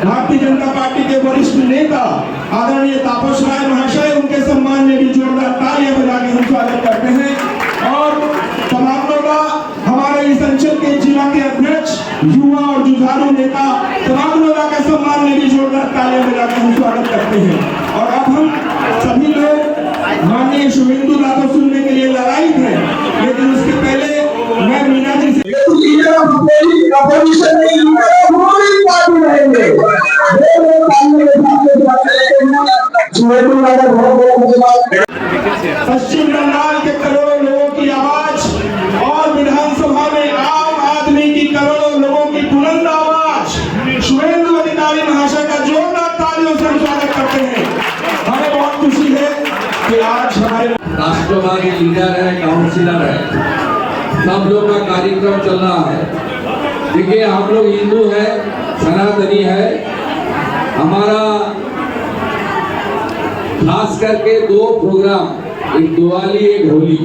Bharatiya Janata party के वरिष्ठ नेता आदरणीय तापस राय महाशय, उनके सम्मान में भी जोरदार तालियाँ बजा के हम स्वागत करते हैं। और तमाम लोग, हमारे इस अंचल के जिला के अध्यक्ष, युवा और जुझारू नेता, तमाम लोग का सम्मान में भी जोरदार तालियाँ बजा के हम स्वागत करते हैं। और अब हम सभी लोग माननीय शुभेंदु दा को सुनने के लिए लड़ाई थे लेकिन उसके ऑफ़ अपोजिशन नहीं ऑफ़ रूलिंग पार्टी रहेंगे दो लोग सामने के सामने बात करेंगे सुहेल नागर बहुत बहुत धन्यवाद पश्चिम बंगाल के करोड़ों लोगों की आवाज़ और विधानसभा में आम आदमी की करोड़ों लोगों की बुलंद आवाज़। शुभेंदु अधिकारी महाशय का जोरदार तालियों से स्वागत करते हैं हमें बहुत खुशी है कि आज हमारे राष्ट्रवादी लीडर है काउंसिलर है। सब लोग का कार्यक्रम चल रहा है। देखिए हम लोग हिंदू है, सनातनी है। हमारा खास करके दो प्रोग्राम, एक दिवाली, एक होली।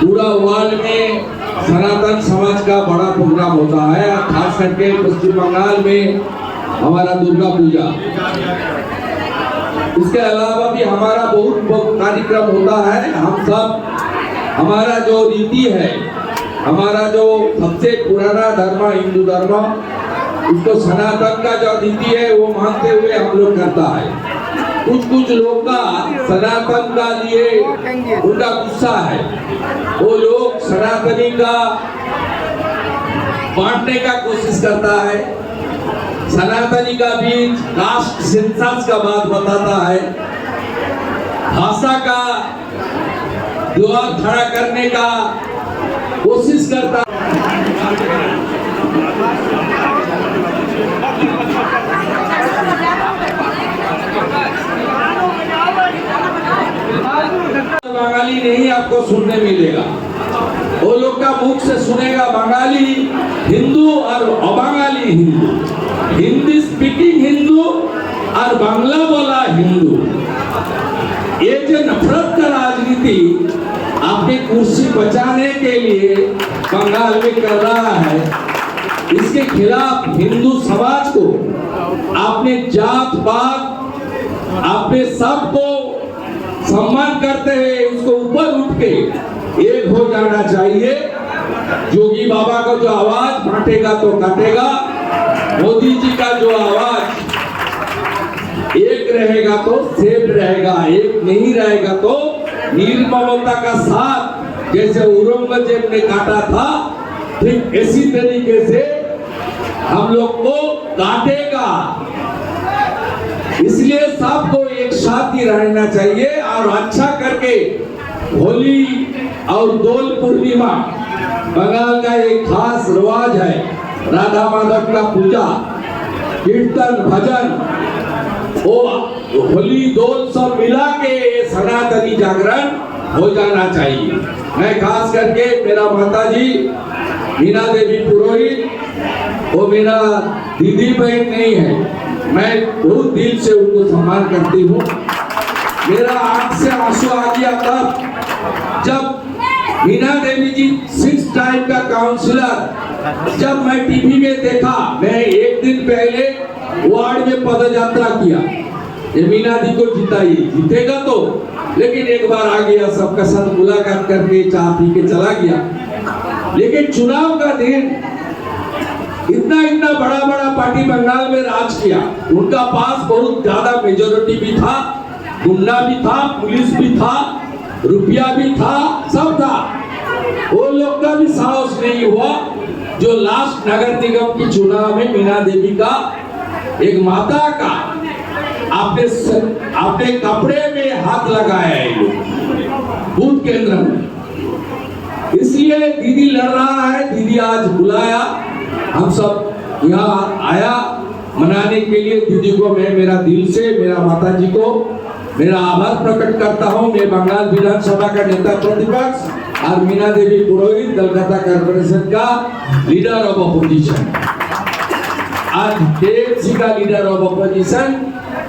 पूरा वर्ल्ड में सनातन समाज का बड़ा प्रोग्राम होता है। खास करके पश्चिम बंगाल में हमारा दुर्गा पूजा। इसके अलावा भी हमारा बहुत बहुत कार्यक्रम होता है। हम सब हमारा जो रीति है, हमारा जो सबसे पुराना धर्म, हिंदू धर्म, उसको सनातन का जो रीति है, वो मानते हुए हम लोग करता है। कुछ कुछ लोग का सनातन का लिए उनका गुस्सा है। वो लोग सनातनी का बांटने का कोशिश करता है। सनातनी का बीच कास्ट सेंसस का बात बताता है। भाषा का द्वार खड़ा करने का कोशिश करता बंगाली नहीं आपको सुनने मिलेगा। वो लोग का मुख से सुनेगा बंगाली हिंदू और अबंगाली हिंदू। हिंदी स्पीकिंग हिंदू और बांग्ला बोला हिंदू। ये जो नफरत का राजनीति अपनी कुर्सी बचाने के लिए बंगाल में कर रहा है, इसके खिलाफ हिंदू समाज को अपने जात पात अपने सबको सम्मान करते हुए उसको ऊपर उठ के एक हो जाना चाहिए। जोगी बाबा का जो आवाज़ बांटेगा तो काटेगा, मोदी जी का जो आवाज़ एक रहेगा तो सेफ़ रहेगा, एक नहीं रहेगा तो निर्ममता का साथ जैसे औरंगज़ेब ने काटा था, ठीक इसी तरीके से हम लोग को काटेगा। इसलिए सबको एक साथ ही रहना चाहिए और अच्छा करके होली और दोल पूर्णिमा, बंगाल का एक खास रिवाज है, राधा माधव का पूजा, कीर्तन, भजन वो होली दोल सब मिला के सनातनी जागरण हो जाना चाहिए। मैं खास करके मेरा माता जी मीना देवी पुरोहित, वो मेरा दीदी बहन नहीं है। मैं बहुत दिल से उनको सम्मान करती हूँ। मेरा आँख से आँसू आ गया तब, जब मीना देवी जी सिक्स टाइम का काउंसलर जब मैं टीवी में देखा, मैं एक दिन पहले वार्ड में पद यात्रा किया। ये मीना दी को जिताइए जीतेगा तो लेकिन एक बार आ गया सबका साथ मुलाकात करके चाय पी के चला गया। लेकिन चुनाव का दिन इतना इतना बड़ा बड़ा पार्टी बंगाल में राज किया। उनका पास बहुत ज़्यादा मेजोरिटी भी था गुंडा भी था, पुलिस भी था, रुपया भी था, सब था। वो लोग का भी साहस नहीं हुआ, जो लास्ट नगर निगम की चुनाव में मीना देवी का एक माता का आपने आपने कपड़े में हाथ लगाया है बूथ केंद्र में। इसलिए दीदी लड़ रहा है, दीदी आज बुलाया, हम सब यहाँ आया, मनाने के लिए दीदी को मैं, मेरा दिल से, मेरा माता जी को, मेरा आभार प्रकट करता हूँ। मैं बंगाल विधानसभा का नेता प्रतिपक्ष और मीना देवी पुरोहित, कलकत्ता कॉर्पोरेशन का लीडर ऑफ़ अपोजिशन आज टीएमसी का लीडर ऑफ़ अपोजिशन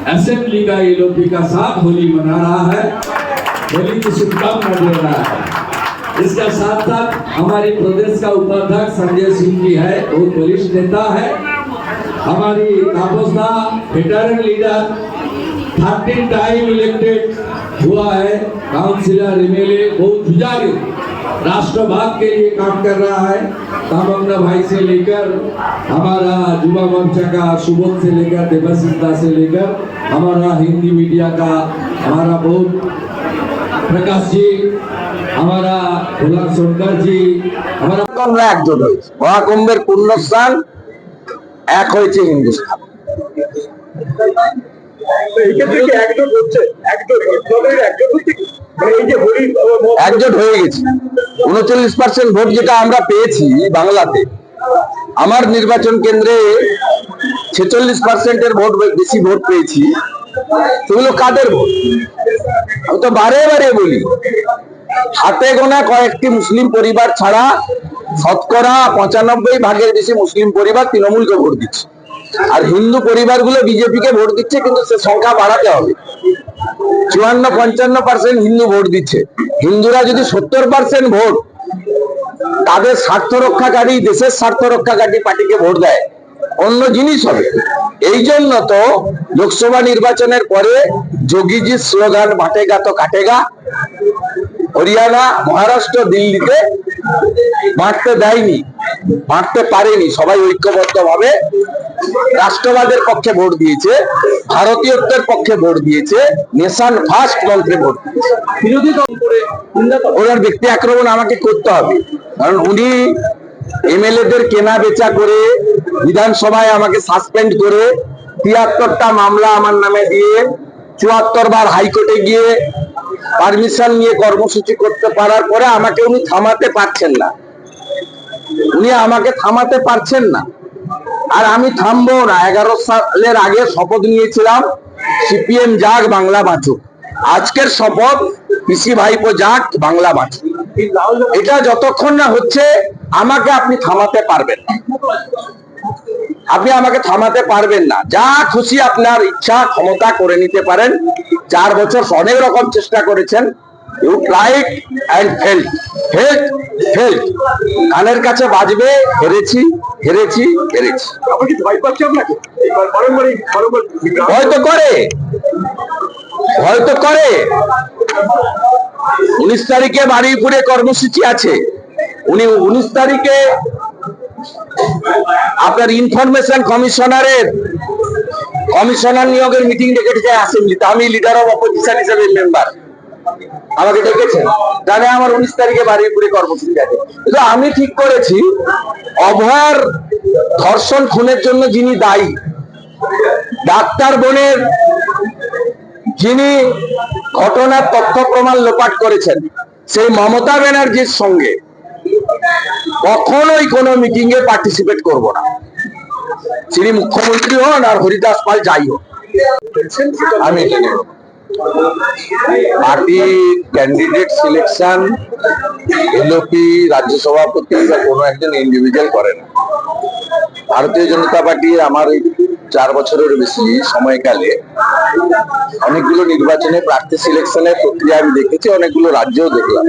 असेंबली का एलओपी का साथ होली मना रहा है। होली की शुभकामना दे रहा है। इसका साथ साथ हमारे प्रदेश का उपाध्यक्ष संजय सिंह जी है, बहुत वरिष्ठ नेता है। हमारी तापसदा veteran leader thirteen time elected हुआ है, काउंसिलर एमएलए बहुत जुझारू राष्ट्रभाग के लिए काम कर रहा है तामंगना भाई से लेकर हमारा युवा मोर्चा का सुबोध से लेकर देवाशीष दास से लेकर हमारा हिंदी मीडिया का हमारा बहुत प्रकाश जी हमारा भोला सोनकर जी हमारा আমরা একজোট হয়েছি মহাকুম্ভের পুণ্যস্থান এক হয়েছে হিন্দুস্তান এইক্ষেত্রে কি একজোট হচ্ছে একজোট দলের একজোট হচ্ছে কি? মানে এই যে হরি একজোট হয়ে গেছে উনচল্লিশ পার্সেন্ট ভোট যেটা আমরা পেয়েছি বাংলাতে, আমার নির্বাচন কেন্দ্রে ছেচল্লিশ পার্সেন্টের ভোট বেশি ভোট পেয়েছি। সেগুলো কাদের ভোট? আমি তো বারে বারে বলি, হাতে গোনা কয়েকটি মুসলিম পরিবার ছাড়া শতকরা পঁচানব্বই ভাগের বেশি মুসলিম পরিবার তৃণমূলকে ভোট দিচ্ছে। আর হিন্দু পরিবারগুলো বিজেপিকে ভোট দিচ্ছে, কিন্তু সে সংখ্যা বাড়াতে হবে। চুয়ান্ন, পঞ্চান্ন পার্সেন্ট হিন্দু ভোট দিচ্ছে। হিন্দুরা যদি সত্তর পার্সেন্ট ভোট, তাদের স্বার্থ রক্ষাকারী, দেশের স্বার্থ রক্ষাকারী পার্টিকে ভোট দেয়। অন্য জিনিস হবে। এই জন্য তো লোকসভা নির্বাচনের পরে যোগীজির স্লোগান বাটেগা তো কাটেগা হরিয়ানা, মহারাষ্ট্র, দিল্লিতে বাঁটতে দেয়নি। বাঁটতে পারেনি সবাই ঐক্যবদ্ধ ভাবে রাষ্ট্রবাদের পক্ষে ভোট দিয়েছে ভারতীয়ত্বের পক্ষে ভোট দিয়েছে নেশান ফার্স্ট মন্ত্রে ভোট বিরোধী দল করে। ওনার ব্যক্তি আক্রমণ আমাকে করতে হবে। কারণ উনি এমএলএ দের কেনা বেচা করে বিধানসভায় আমাকে সাসপেন্ড করে তিয়াত্তরটা মামলা আমার নামে দিয়ে চুয়াত্তর বার হাইকোর্টে গিয়ে পারমিশন নিয়ে কর্মসূচি করতে পারার পরে আমাকে উনি থামাতে পারছেন না। উনি আমাকে থামাতে পারছেন না। আর আমি থামবো না। এগারো সালের আগে শপথ নিয়েছিলাম, সিপিএম যাক, বাংলা বাঁচুক। আজকের শপথ, পিসি ভাইপো যাক, বাংলা বাঁচুক। এটা যতক্ষণ না হচ্ছে, আমাকে আপনি থামাতে পারবেন আপনি আমাকে থামাতে পারবেন না। যা খুশি আপনার ইচ্ছা, ক্ষমতা করে নিতে পারেন। চার বছর অনেক রকম চেষ্টা করেছেন। You tried and failed failed failed কানের কাছে বাজবে হেরেছি হেরেছি হেরেছি। হয়তো করে। হয়তো করে। উনিশ তারিখে বারুইপুরে কর্মসূচি আছে। উনি উনিশ তারিখে আপনার ইনফরমেশন কমিশনারের কমিশনার নিয়োগের মিটিং ডেকেছে অ্যাসেম্বলিতে আমি লিডার অফ অপোজিশন হিসেবে মেম্বার আমাকে ডেকেছেন। জানে আমার উনিশ তারিখে বারুইপুরে কর্মসূচি আছে কিন্তু আমি ঠিক করেছি, অভয়ার ধর্ষণ খুনের জন্য যিনি দায়ী, ডাক্তার বোনের যিনি ঘটনার তথ্য প্রমাণ লোপাট করেছেন, সেই মমতা ব্যানার্জির সঙ্গে কখনোই কোনো মিটিং এ পার্টিসিপেট করব না। তিনি মুখ্যমন্ত্রী হন আর হরিদাস পাল যাই হোক। আমি পার্টি ক্যান্ডিডেট সিলেকশন এলওপি রাজ্য সভাপতি বা কোনো একজন ইন্ডিভিজুয়াল করে না ভারতীয় জনতা পার্টি আমার এই চার বছরের বেশি সময়কালে অনেকগুলো নির্বাচনে প্রার্থী সিলেকশনের প্রক্রিয়া আমি দেখেছি, অনেকগুলো রাজ্যও দেখলাম।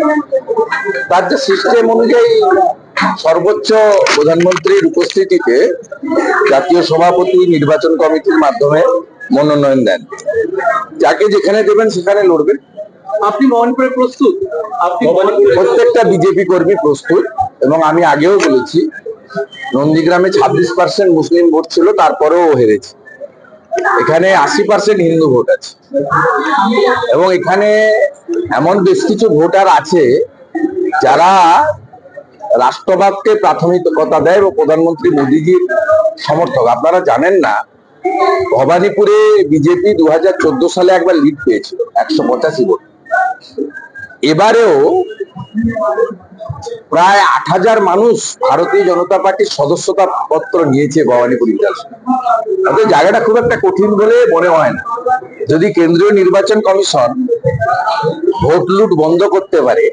তার যে সিস্টেম অনুযায়ী সর্বোচ্চ প্রধানমন্ত্রীর উপস্থিতিতে জাতীয় সভাপতি নির্বাচন কমিটির মাধ্যমে মনোনয়ন দেন। যাকে যেখানে দেবেন সেখানে লড়বেন আপনি মহানপুরে প্রস্তুত? আপনি প্রত্যেকটা বিজেপি কর্মী প্রস্তুত এবং আমি আগেও বলেছি নন্দীগ্রামে ছাব্বিশ পার্সেন্ট মুসলিম ভোট ছিল তারপরেও হেরেছে। এখানে আশি পার্সেন্ট হিন্দু ভোট আছে। এবং এখানে এমন বেশ কিছু ভোটার আছে যারা রাষ্ট্রবাদকে প্রাথমিকতা দেয় এবং প্রধানমন্ত্রী মোদীজির সমর্থক। আপনারা জানেন না ভবানীপুরে বিজেপি দু হাজার চোদ্দ সালে একবার লিড পেয়েছিল, একশো পঁচাশি ভোট। এবারেও প্রায় আট হাজার মানুষ ভারতীয় জনতা পার্টির সদস্যতা পত্র নিয়েছে ভবানীপুর বিধানসভা। জায়গাটা খুব একটা কঠিন বলে মনে হয় না। যদি কেন্দ্রীয় নির্বাচন কমিশন ভোট লুট বন্ধ করতে পারে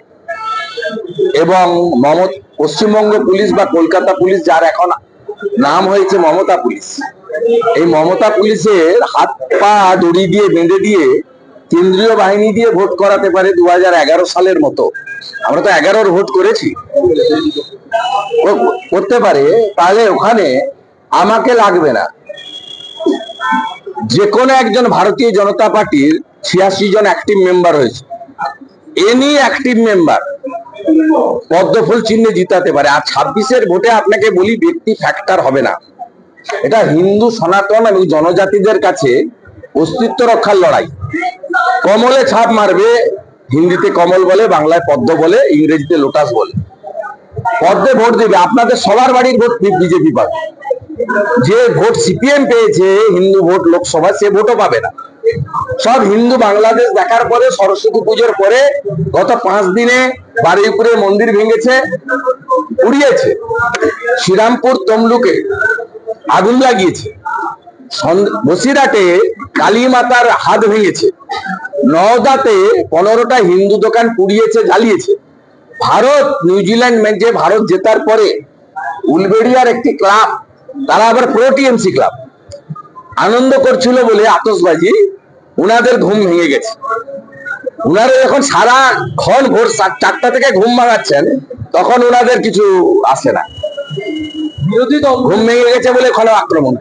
এবং মমত, পশ্চিমবঙ্গ পুলিশ বা কলকাতা পুলিশ, যার এখন নাম হয়েছে মমতা পুলিশ এই মমতা পুলিশের হাত পা দড়ি দিয়ে বেঁধে দিয়ে কেন্দ্রীয় বাহিনী দিয়ে ভোট করাতে পারে দু হাজার এগারো সালের মতো। আমরা তো এগারোর ভোট করেছি। করতে পারে, তাহলে ওখানে আমাকে লাগবে না। যে কোনো একজন ভারতীয় জনতা পার্টির ছিয়াশি জন অ্যাক্টিভ মেম্বার হয়েছে। এনি অ্যাক্টিভ মেম্বার পদ্মফুল চিহ্নে জিতাতে পারে। আর ছাব্বিশের ভোটে আপনাকে বলি, ব্যক্তি ফ্যাক্টর হবে না। এটা হিন্দু সনাতন এবং জনজাতিদের কাছে অস্তিত্ব রক্ষার লড়াই। কমলে ছাপ মারবে, হিন্দিতে কমল বলে, বাংলায় পদ্ম বলে, ইংরেজিতে লোটাস বলে। পদ্মে ভোট দেবে, আপনাদের সবার বাড়ির ভোট বিজেপি পাবে। যে ভোট সিপিএম পেয়েছে, হিন্দু ভোট লোকসভা, সে ভোটও পাবে না। সব হিন্দু বাংলাদেশ দেখার পরে, সরস্বতী পুজোর পরে, গত পাঁচ দিনে বারুইপুরে মন্দির ভেঙেছে, উড়িয়েছে। শ্রীরামপুর তমলুকে আগুন লাগিয়েছে। বসিরহাটে কালী মাতার হাত ভেঙেছে। নওদাতে পনেরোটা হিন্দু দোকান পুড়িয়েছে, জ্বালিয়েছে। ভারত, নিউজিল্যান্ড ম্যাচে ভারত জেতার পরে উলবেড়িয়ার একটি ক্লাব, তারা আবার প্রো টিএমসি ক্লাব। আনন্দ করছিল বলে আতসবাজি উনাদের ঘুম ভেঙে গেছে। উনারা যখন সারা ক্ষণ ভোর চারটা থেকে ঘুম ভাঙাচ্ছেন, তখন উনাদের কিছু আসে না। ঘুম ভেঙে গেছে বলে খোলা আক্রমণ।